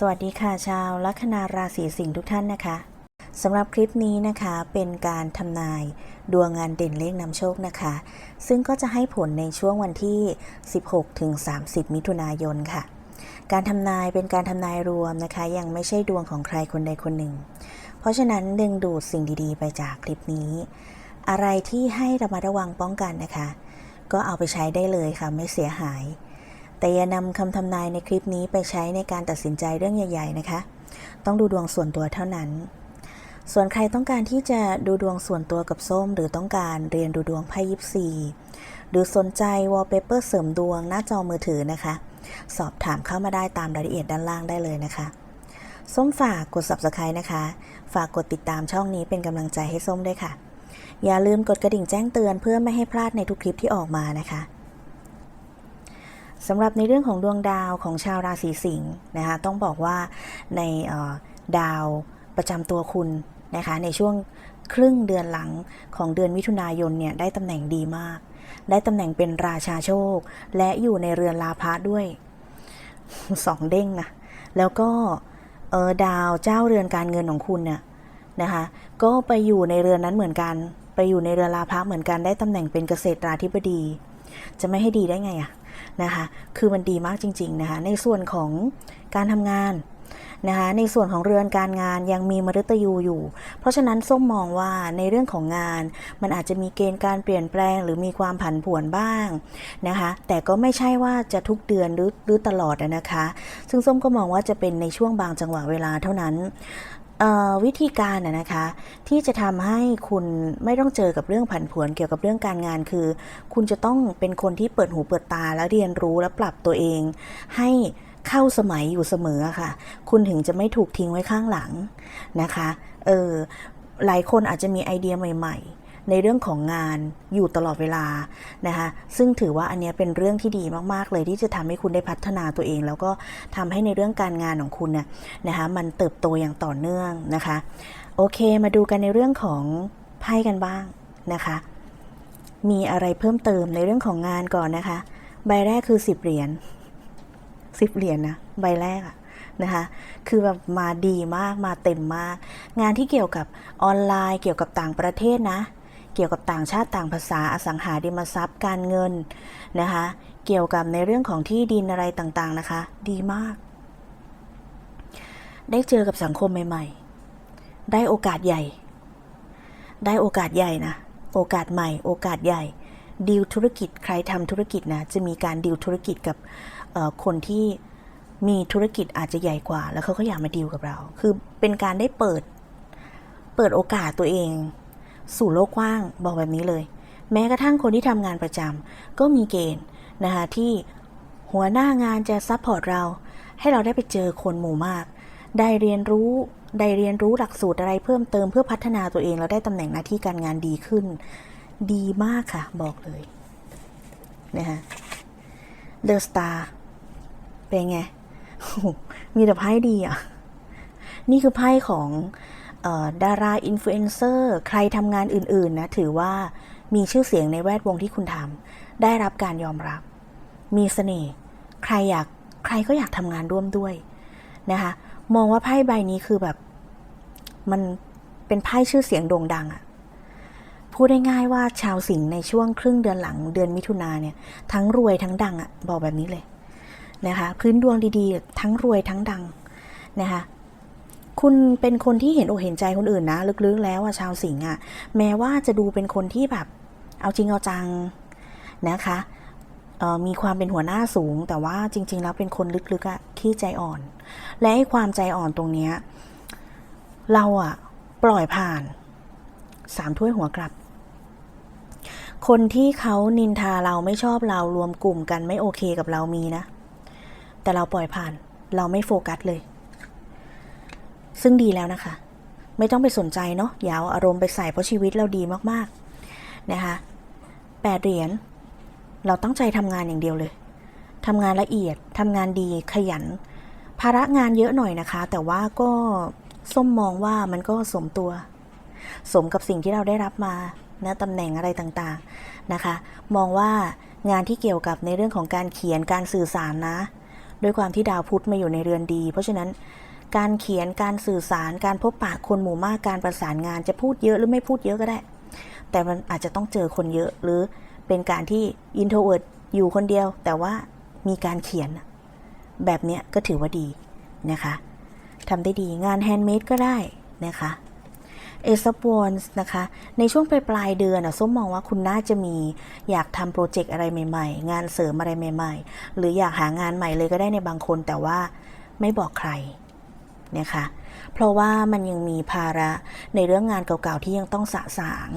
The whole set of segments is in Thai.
สวัสดีค่ะชาวลัคนาราศีสิงห์ทุกท่านนะคะสำหรับคลิปนี้นะคะเป็นการทำนายดวงงานเด่นเลขนำโชคนะคะ ซึ่งก็จะให้ผลในช่วงวันที่ 16 ถึง 30 มิถุนายนค่ะ การทำนายเป็นการทำนายรวมนะคะ ยังไม่ใช่ดวงของใครคนใดคนหนึ่ง เพราะฉะนั้นดึงดูดสิ่งดีๆ ไปจากคลิปนี้ อะไรที่ให้ระมัดระวังป้องกันนะคะ ก็เอาไปใช้ได้เลยค่ะไม่เสียหาย แต่อย่านำคำทำนายในคลิปนี้ไปใช้ในการตัดสินใจเรื่องใหญ่ ๆ นะคะ ต้องดูดวงส่วนตัวเท่านั้น ส่วนใครต้องการที่จะดูดวงส่วนตัวกับส้ม หรือต้องการเรียนดูดวงไพ่ยิปซีหรือสนใจวอลเปเปอร์เสริมดวงหน้าจอมือถือนะคะ สอบถามเข้ามาได้ตามรายละเอียดด้านล่างได้เลยนะคะ ส้มฝากกด subscribe นะคะ ฝากกดติดตามช่องนี้เป็นกำลังใจให้ส้มด้วยค่ะ อย่าลืมกดกระดิ่งแจ้งเตือนเพื่อไม่ให้พลาดในทุกคลิปที่ออกมานะคะ สำหรับในเรื่องของดวงดาวของชาวราศีสิงห์นะคะต้องบอกว่าในดาวประจำตัวคุณนะคะในช่วงครึ่งเดือนหลังของเดือนมิถุนายนเนี่ยได้ตำแหน่งดีมาก ได้ตำแหน่งเป็นราชาโชค และอยู่ในเรือนลาภะด้วยสองเด้งนะแล้วก็เออดาวเจ้าเรือนการเงินของคุณเนี่ยนะคะก็ไปอยู่ในเรือนนั้นเหมือนกัน ไปอยู่ในเรือนลาภะเหมือนกันได้ตำแหน่งเป็นเกษตราธิบดี จะไม่ให้ดีได้ไงอะ นะคะ คือมันดีมากจริง ๆ นะคะ ในส่วนของการทำงานนะคะในส่วนของเรือนการงานยังมีมฤตยูอยู่ เพราะฉะนั้นส้มมองว่าในเรื่องของงาน มันอาจจะมีเกณฑ์การเปลี่ยนแปลง หรือมีความผันผวนบ้างนะคะแต่ก็ไม่ใช่ว่าจะทุกเดือนหรือหรือตลอดนะคะ ซึ่งส้มก็มองว่าจะเป็นในช่วงบางจังหวะเวลาเท่านั้น วิธีการนะคะ ที่จะทำให้คุณไม่ต้องเจอกับเรื่องผันผวนเกี่ยวกับเรื่องการงานคือ คุณจะต้องเป็นคนที่เปิดหูเปิดตาและเรียนรู้และปรับตัวเอง ให้เข้าสมัยอยู่เสมอค่ะ คุณถึงจะไม่ถูกทิ้งไว้ข้างหลังนะคะเออหลายคนอาจจะมีไอเดียใหม่ ๆ ในเรื่องของงานอยู่ตลอดเวลานะคะซึ่งถือว่าอันนี้เป็นเรื่องที่ดีมากๆ เลยที่จะทำให้คุณได้พัฒนาตัวเอง แล้วก็ทำให้ในเรื่องการงานของคุณเนี่ยนะคะมันเติบโตอย่างต่อเนื่องนะคะ โอเคมาดูกันในเรื่องของไพ่กันบ้างนะคะ มีอะไรเพิ่มเติมในเรื่องของงานก่อนนะคะ ใบแรกคือสิบเหรียญสิบเหรียญนะใบแรกอะนะคะ คือแบบมาดีมาก มาเต็มมาก งานที่เกี่ยวกับออนไลน์ เกี่ยวกับต่างประเทศนะ เกี่ยวกับต่างชาติต่างภาษาอสังหาริมทรัพย์การเงินนะคะ เกี่ยวกับในเรื่องของที่ดินอะไรต่างๆนะคะ ดีมาก ได้เจอกับสังคมใหม่ ๆ ได้โอกาสใหญ่ ได้โอกาสใหญ่นะ โอกาสใหม่ โอกาสใหญ่ดีลธุรกิจใครทำธุรกิจนะจะมีการดีลธุรกิจกับคนที่มีธุรกิจอาจจะใหญ่กว่า แล้วเขาก็อยากมาดีลกับเรา คือเป็นการได้เปิด เปิดโอกาสตัวเอง สู่โลกกว้างบอกแบบนี้เลย แม้กระทั่งคนที่ทำงานประจำก็มีเกณฑ์นะคะที่หัวหน้างานจะซัพพอร์ตเรา ให้เราได้ไปเจอคนหมู่มาก ได้เรียนรู้ได้เรียนรู้หลักสูตรอะไรเพิ่มเติมเพื่อพัฒนาตัวเองแล้วได้ตำแหน่งหน้าที่การงานดีขึ้น ดีมากค่ะ บอกเลยนะคะเดอะสตาร์เป็นไง มีแต่ไพ่ดีอะ นี่คือไพ่ของ ดาราอินฟลูเอนเซอร์ใครทำงานอื่น ๆ นะ ถือว่ามีชื่อเสียงในแวดวงที่คุณทำได้รับการยอมรับ มีเสน่ห์ใครอยากใครก็อยากทำงานร่วมด้วยนะคะมองว่าไพ่ใบนี้คือแบบ มันเป็นไพ่ชื่อเสียงโด่งดังอะพูดได้ง่ายว่าชาวสิงห์ในช่วงครึ่งเดือนหลังเดือนมิถุนาเนี่ย ทั้งรวยทั้งดังอะบอกแบบนี้เลยนะคะ พื้นดวงดีๆ ทั้งรวยทั้งดังนะคะ คุณเป็นคนที่เห็นอกเห็นใจคนอื่นนะลึกๆ แล้วอะชาวสิงห์อะแม้ว่าจะดูเป็นคนที่แบบ เอาจริงเอาจังนะคะมีความเป็นหัวหน้าสูง แต่ว่าจริง ๆ แล้วเป็นคนลึกๆอะขี้ใจอ่อน และไอ้ความใจอ่อนตรงเนี้ยเราอะปล่อยผ่านสามถ้วยหัวกลับ คนที่เขานินทาเราไม่ชอบเรารวมกลุ่มกันไม่โอเคกับเรามีนะ แต่เราปล่อยผ่านเราไม่โฟกัสเลย ซึ่งดีแล้วนะคะ ไม่ต้องไปสนใจเนาะอย่าเอาอารมณ์ไปใส่เพราะชีวิตเราดีมากๆนะคะแปดเหรียญเราตั้งใจทำงานอย่างเดียวเลยทำงานละเอียดทำงานดีขยัน ภาระงานเยอะหน่อยนะคะ แต่ว่าก็ส้มมองว่ามันก็สมตัว สมกับสิ่งที่เราได้รับมานะตำแหน่งอะไรต่างๆนะคะ มองว่างานที่เกี่ยวกับในเรื่องของการเขียนการสื่อสารนะ ด้วยความที่ดาวพุธมาอยู่ในเรือนดี เพราะฉะนั้น การเขียนการสื่อสารการพบปะคนหมู่มากการประสานงานจะพูดเยอะหรือไม่พูดเยอะก็ได้ แต่มันอาจจะต้องเจอคนเยอะหรือเป็นการที่ introvert อยู่คนเดียว แต่ว่ามีการเขียน แบบเนี้ยก็ถือว่าดีนะคะทำได้ดีงานแฮนด์เมดก็ได้นะคะเอซับวอนส์นะคะ ในช่วงปลายปลายเดือนอะส้มมองว่าคุณน่าจะมีอยากทำโปรเจกต์อะไรใหม่ ๆ งานเสริมอะไรใหม่ ๆ หรืออยากหางานใหม่เลยก็ได้ในบางคนแต่ว่าไม่บอกใคร นะคะเพราะว่ามันยังมีภาระในเรื่องงานเก่าๆที่ยังต้องสะสาง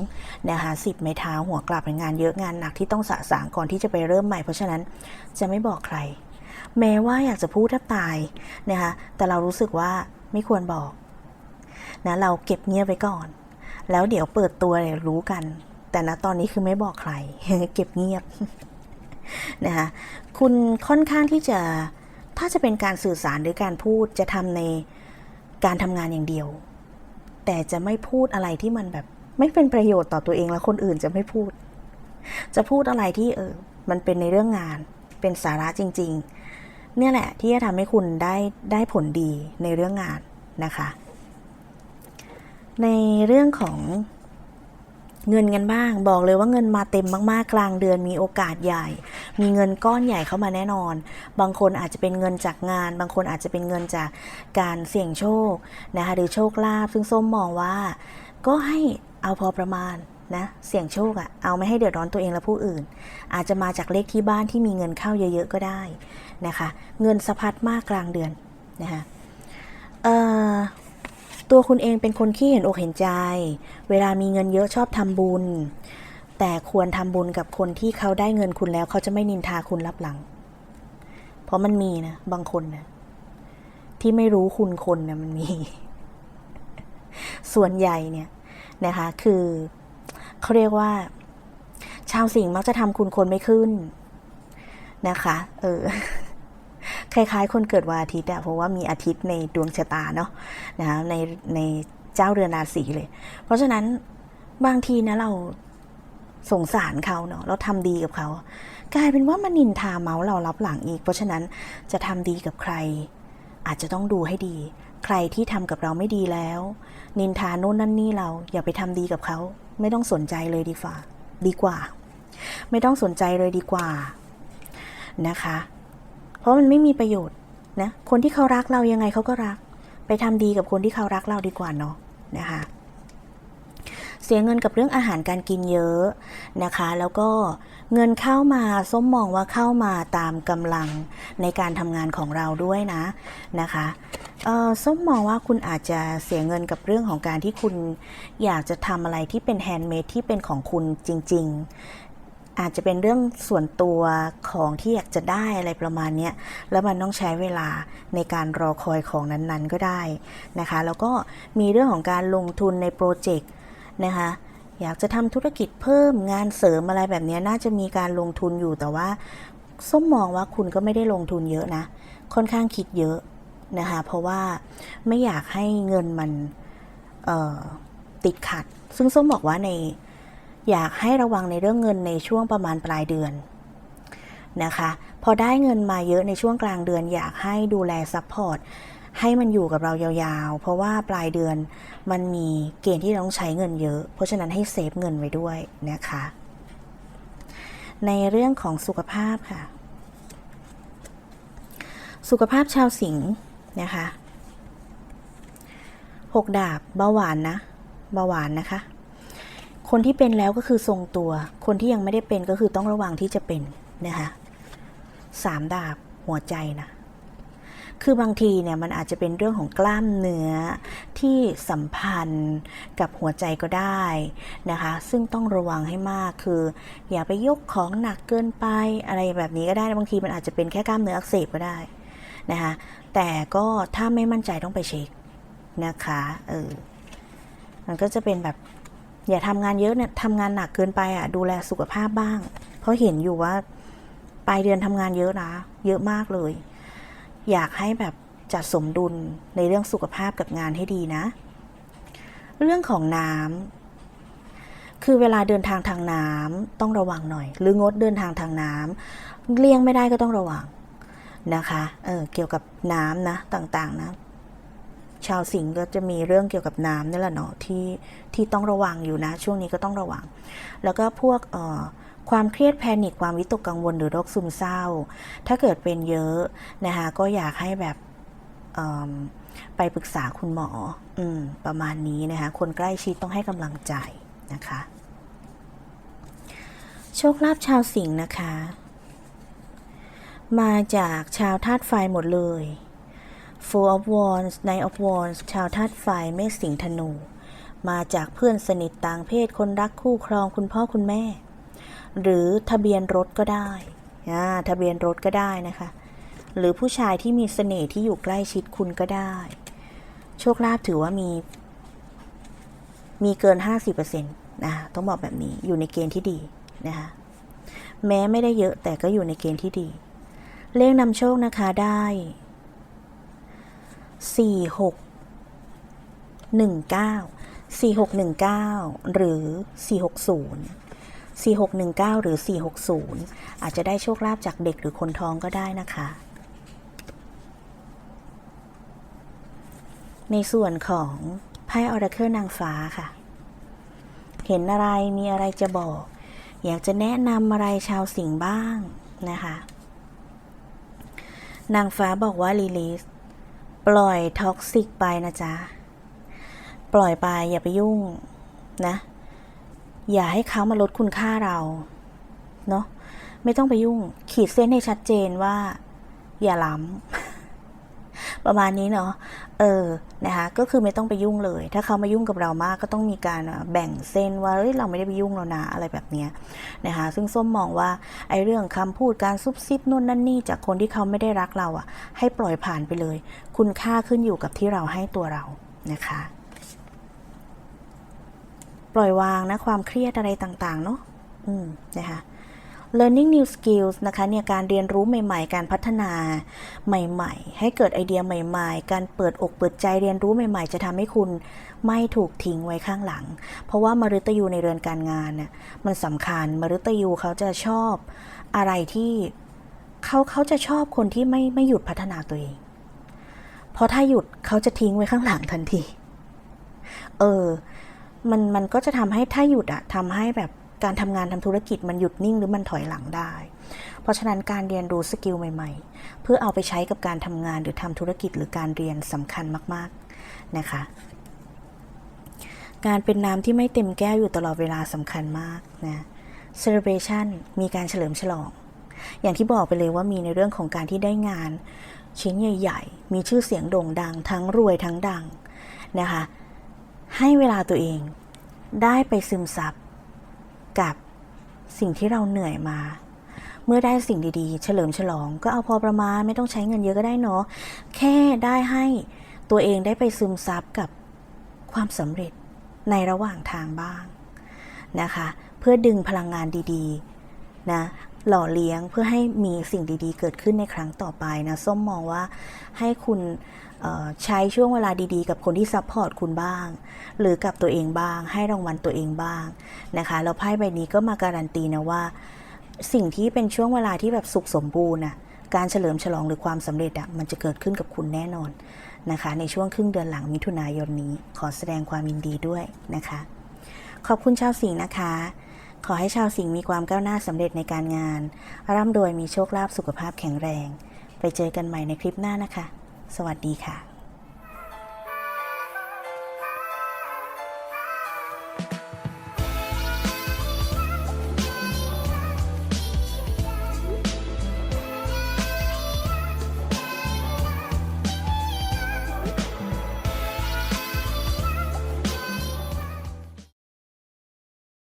นะคะสิบไม้เท้าหัวกลับงานเยอะงานหนักที่ต้องสะสางก่อนที่จะไปเริ่มใหม่ เพราะฉะนั้นจะไม่บอกใคร แม้ว่าอยากจะพูดแทบตายนะคะแต่เรารู้สึกว่าไม่ควรบอกนะเราเก็บเงียบไว้ก่อน แล้วเดี๋ยวเปิดตัวเดี๋ยวรู้กัน แต่ณตอนนี้คือไม่บอกใคร เก็บเงียบนะคะคุณค่อนข้างที่จะถ้าจะเป็นการสื่อสารหรือการพูดจะทำใน การทำงานอย่างเดียว แต่จะไม่พูดอะไรที่มันแบบไม่เป็นประโยชน์ต่อตัวเองและคนอื่นจะไม่พูด จะพูดอะไรที่เออ มันเป็นในเรื่องงาน เป็นสาระจริง ๆ เนี่ยแหละที่จะทำให้คุณได้ได้ผลดีในเรื่องงานนะคะ ในเรื่องของ เงินกันบ้าง บอกเลยว่าเงินมาเต็มมากๆกลางเดือนมีโอกาสใหญ่ มีเงินก้อนใหญ่เข้ามาแน่นอน บางคนอาจจะเป็นเงินจากงาน บางคนอาจจะเป็นเงินจากการเสี่ยงโชคนะคะหรือโชคลาภซึ่งส้มมองว่า ก็ให้เอาพอประมาณนะเสี่ยงโชคอะเอาไม่ให้เดือดร้อนตัวเองและผู้อื่น อาจจะมาจากเลขที่บ้านที่มีเงินเข้าเยอะๆก็ได้นะคะ เงินสะพัดมากกลางเดือนนะคะเออ ตัวคุณเองเป็นคนขี้เห็นอกเห็นใจ เวลามีเงินเยอะชอบทำบุญ แต่ควรทำบุญกับคนที่เขาได้เงินคุณแล้ว เขาจะไม่นินทาคุณรับหลัง เพราะมันมีนะบางคนนะที่ไม่รู้คุณคนนะมันมี ส่วนใหญ่เนี่ยนะคะ คือเขาเรียกว่า ชาวสิงห์มักจะทำคุณคนไม่ขึ้นนะคะ เออ คล้ายๆ คนเกิดวันอาทิตย์อะเพราะว่ามีอาทิตย์ในดวงชะตาเนาะนะคะในในเจ้าเรือนราศีเลย เพราะฉะนั้นบางทีนะเราสงสารเขาเนาะเราทำดีกับเขา กลายเป็นว่ามันนินทาเมาส์เรารับหลังอีก เพราะฉะนั้นจะทำดีกับใคร อาจจะต้องดูให้ดี ใครที่ทำกับเราไม่ดีแล้ว นินทาโน่นนั่นนี่เราอย่าไปทำดีกับเขา ไม่ต้องสนใจเลยดีฝ่า ดีกว่า ไม่ต้องสนใจเลยดีกว่านะคะ เพราะมันไม่มีประโยชน์นะคนที่เขารักเรายังไงเขาก็รัก ไปทำดีกับคนที่เขารักเราดีกว่าเนาะนะคะเสียเงินกับเรื่องอาหารการกินเยอะนะคะ แล้วก็เงินเข้ามาส้มมองว่าเข้ามาตามกำลังในการทำงานของเราด้วยนะนะคะเอ่อส้มมองว่าคุณอาจจะเสียเงินกับเรื่องของการที่คุณอยากจะทำอะไรที่เป็นแฮนด์เมดที่เป็นของคุณจริงๆ อาจจะเป็นเรื่องส่วนตัวของที่อยากจะได้อะไรประมาณนี้แล้วมันต้องใช้เวลาในการรอคอยของนั้นๆก็ได้นะคะ แล้วก็มีเรื่องของการลงทุนในโปรเจกต์นะคะอยากจะทำธุรกิจเพิ่มงานเสริมอะไรแบบนี้น่าจะมีการลงทุนอยู่แต่ว่าส้มมองว่าคุณก็ไม่ได้ลงทุนเยอะนะ ค่อนข้างคิดเยอะนะคะ เพราะว่าไม่อยากให้เงินมันติดขัด ซึ่งส้มบอกว่าใน อยากให้ระวังในเรื่องเงินในช่วงประมาณปลายเดือนนะคะ พอได้เงินมาเยอะในช่วงกลางเดือน อยากให้ดูแลซัพพอร์ตให้มันอยู่กับเรายาวๆ เพราะว่าปลายเดือนมันมีเกณฑ์ที่ต้องใช้เงินเยอะ เพราะฉะนั้นให้เซฟเงินไว้ด้วยนะคะ ในเรื่องของสุขภาพค่ะ สุขภาพชาวสิงห์นะคะหกดาบเบาหวานนะเบาหวานนะคะ คนที่เป็นแล้วก็คือทรงตัว คนที่ยังไม่ได้เป็นก็คือต้องระวังที่จะเป็นนะคะสามดาบหัวใจนะคือบางทีเนี่ยมันอาจจะเป็นเรื่องของกล้ามเนื้อที่สัมพันธ์กับหัวใจก็ได้นะคะ ซึ่งต้องระวังให้มากคือ อย่าไปยกของหนักเกินไปอะไรแบบนี้ก็ได้บางทีมันอาจจะเป็นแค่กล้ามเนื้ออักเสบก็ได้นะคะแต่ก็ถ้าไม่มั่นใจต้องไปเช็คนะคะเออมันก็จะเป็นแบบ อย่าทำงานเยอะเนี่ยทำงานหนักเกินไปอะ ดูแลสุขภาพบ้าง เพราะเห็นอยู่ว่าปลายเดือนทำงานเยอะนะ เยอะมากเลย อยากให้แบบจัดสมดุลในเรื่องสุขภาพกับงานให้ดีนะ เรื่องของน้ำคือเวลาเดินทางทางน้ำต้องระวังหน่อย หรืองดเดินทางทางน้ำเลี่ยงไม่ได้ก็ต้องระวังนะคะ เออ เกี่ยวกับน้ำนะ ต่างๆนะ ชาวสิงห์ก็จะมีเรื่องเกี่ยวกับน้ำนี่แหละเนาะที่ที่ต้องระวังอยู่นะ ช่วงนี้ก็ต้องระวัง แล้วก็พวกความเครียดแพนิคความวิตกกังวลหรือโรคซึมเศร้า ถ้าเกิดเป็นเยอะนะคะก็อยากให้แบบไปปรึกษาคุณหมออืมประมาณนี้นะคะ คนใกล้ชิดต้องให้กำลังใจนะคะ โชคลาภชาวสิงห์นะคะ มาจากชาวธาตุไฟหมดเลย Four of Wands Knight of Wands ชาวธาตุไฟเมษสิงห์ธนู มาจากเพื่อนสนิทต่างเพศคนรักคู่ครองคุณพ่อคุณแม่ หรือทะเบียนรถก็ได้อ่าทะเบียนรถก็ได้นะคะ หรือผู้ชายที่มีเสน่ห์ที่อยู่ใกล้ชิดคุณก็ได้ โชคลาภถือว่ามี มีเกิน 50%นะต้องบอกแบบนี้อยู่ในเกณฑ์ที่ดีนะคะแม้ไม่ได้เยอะแต่ก็อยู่ในเกณฑ์ที่ดี เลขนำโชคนะคะได้ สี่หกหนึ่งเก้าสี่หกหนึ่งเก้าหรือสี่หกศูนย์สี่หกหนึ่งเก้าหรือสี่หกศูนย์อาจจะได้โชคลาภจากเด็กหรือคนท้องก็ได้นะคะ ในส่วนของไพ่ออราเคิลนางฟ้าค่ะ เห็นอะไรมีอะไรจะบอก อยากจะแนะนำอะไรชาวสิงห์บ้างนะคะ นางฟ้าบอกว่าลีลิส ปล่อยท็อกซิกไปนะจ๊ะ ปล่อยไปอย่าไปยุ่งนะ อย่าให้เขามาลดคุณค่าเรา เนาะไม่ต้องไปยุ่ง ขีดเส้นให้ชัดเจนว่า อย่าล้ำ ประมาณนี้เนาะเออนะคะก็คือไม่ต้องไปยุ่งเลย ถ้าเขามายุ่งกับเรามากก็ต้องมีการแบ่งเส้นว่าเฮ้ยเราไม่ได้ไปยุ่งแล้วนะอะไรแบบเนี้ยนะคะซึ่งส้มมองว่าไอ้เรื่องคำพูดการซุบซิบนู่นนั่นนี่จากคนที่เขาไม่ได้รักเราอะ ให้ปล่อยผ่านไปเลย คุณค่าขึ้นอยู่กับที่เราให้ตัวเรานะคะปล่อยวางนะความเครียดอะไรต่าง ๆ เนาะอืมนะคะ learning new skills นะคะเนี่ยการเรียนรู้ใหม่ ๆ การพัฒนาใหม่ ๆ ให้เกิดไอเดียใหม่ ๆ การเปิดอกเปิดใจเรียนรู้ใหม่ ๆ จะทำให้คุณไม่ถูกทิ้งไว้ข้างหลัง เพราะว่ามฤตยูในเรือนการงานน่ะมันสำคัญมฤตยูเขาจะชอบอะไรที่เขาเขาจะชอบคนที่ไม่ไม่หยุดพัฒนาตัวเอง เพราะถ้าหยุดเขาจะทิ้งไว้ข้างหลังทันที เออ มันมันก็จะทำให้ถ้าหยุดอะทำให้แบบ การทำงานทำธุรกิจมันหยุดนิ่งหรือมันถอยหลังได้ เพราะฉะนั้นการเรียนรู้สกิลใหม่ๆ เพื่อเอาไปใช้กับการทำงานหรือทำธุรกิจหรือการเรียนสำคัญมากๆนะคะ การเป็นน้ำที่ไม่เต็มแก้วอยู่ตลอดเวลาสำคัญมากนะ celebration มีการเฉลิมฉลอง อย่างที่บอกไปเลยว่ามีในเรื่องของการที่ได้งานชิ้นใหญ่ ๆ มีชื่อเสียงโด่งดัง ทั้งรวยทั้งดังนะคะ ให้เวลาตัวเองได้ไปซึมซับ กับสิ่งที่เราเหนื่อยมา เมื่อได้สิ่งดีๆ เฉลิมฉลองก็เอาพอประมาณไม่ต้องใช้เงินเยอะก็ได้เนาะแค่ได้ให้ตัวเองได้ไปซึมซับกับความสำเร็จในระหว่างทางบ้างนะคะ เพื่อดึงพลังงานดีๆนะ หล่อเลี้ยงเพื่อให้มีสิ่งดีๆ เกิดขึ้นในครั้งต่อไปนะส้มมองว่าให้คุณใช้ช่วงเวลาดีๆ กับคนที่ซัพพอร์ตคุณบ้าง หรือกับตัวเองบ้าง ให้รางวัลตัวเองบ้างนะคะแล้วไพ่ใบนี้ก็มาการันตีนะว่า สิ่งที่เป็นช่วงเวลาที่แบบสุขสมบูรณ์น่ะการเฉลิมฉลองหรือความสำเร็จอะมันจะเกิดขึ้นกับคุณแน่นอนนะคะ ในช่วงครึ่งเดือนหลังมิถุนายนนี้ ขอแสดงความยินดีด้วยนะคะ ขอบคุณชาวสิงห์นะคะ ขอให้ชาวสิงห์มีความก้าวหน้าสำเร็จในการงาน ร่ำรวยมีโชคลาภสุขภาพแข็งแรง ไปเจอกันใหม่ในคลิปหน้านะคะ สวัสดีค่ะ